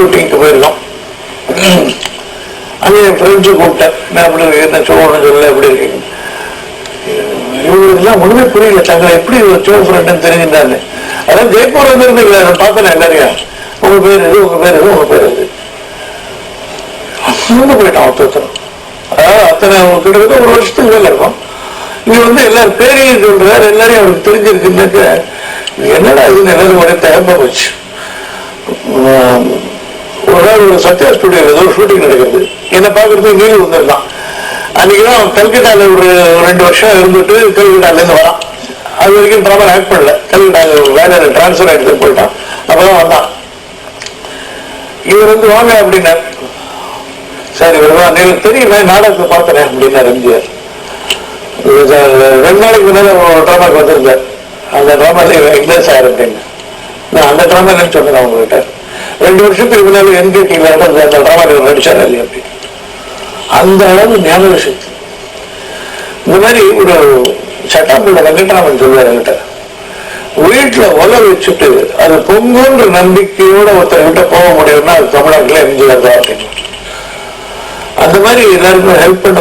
ஷூட்டிங்க்கு போயிருக்கோம் அங்கே என் ஃப்ரெண்ட்ஸு கூப்பிட்டேன் நான் அப்படி என்ன சொல்லணும்னு சொல்லல எப்படி இருக்கீங்க இவங்களுக்குலாம் ஒன்றுமே புரியல. தங்களை எப்படி ஒரு சோ ஃப்ரெண்டுன்னு தெரிஞ்சுட்டாங்க. அதான் ஜெய்ப்பூர் வந்துருந்தீங்களா நான் பார்த்தேன் எல்லாரையும். உங்க பேர் இது உங்க பேர் இது உங்க பேர் இது அங்கே போயிட்டான் ஒருத்தர் அதாவது அத்தனை கிட்டத்தட்ட ஒரு வருஷத்துக்கு மேல இருக்கும். இங்க வந்து எல்லாரும் பேரையும் சொல்றாரு. எல்லாரையும் அவருக்கு தெரிஞ்சிருக்குன்னாக்க என்னடா இதுன்னு எல்லாரும் ஒரே தயப்பா போச்சு. அதாவது ஒரு சத்யா ஸ்டுடியோ ஏதோ ஷூட்டிங் நடக்குது. என்னை பார்க்கறதுக்கு நீங்க வந்திருந்தான் அன்னைக்கு தான் கல்கட்டால ஒரு ரெண்டு வருஷம் இருந்துட்டு கல்கட்டால இருந்து வரான். அது வரைக்கும் ட்ராமா ஆக்ட் பண்ணல. கல்கட்டா வேலை டிரான்ஸ்ஃபர் ஆகிட்டு போயிட்டான். அப்பதான் வந்தான். இவர் வந்து வாங்க அப்படின்னா சரி வருவான் எனக்கு தெரியல நாடகத்தை பார்த்தேன் அப்படின்னா எம்ஜிஆர். ரெண்டு நாளைக்கு முன்னாடி ஒரு ட்ராமாக்கு வந்திருந்தார். அந்த ட்ராமாலே எக்ஸாஸ் சார் அப்படின்னு. நான் அந்த ட்ராமா சொன்னேன் உங்ககிட்ட. ரெண்டு வருஷத்துக்கு முன்னாடி என்கேடியில் அந்த ட்ராமாவில் நடிச்சார் இல்லையா அப்படி அந்த அளவு ஞான சக்தி. இந்த மாதிரி ஒரு சட்டாம்பூட வெங்கட்ராமன் சொல்லுவார் என்கிட்ட. வீட்டுல ஒல வச்சுட்டு அது பொங்குன்ற நம்பிக்கையோட ஒருத்தர்கிட்ட போக முடியும்னா அது தமிழ்நாட்டுல எம்ஜிஆர் தான் அப்படின்னு. அந்த மாதிரி எல்லாருக்கும் ஹெல்ப் பண்ண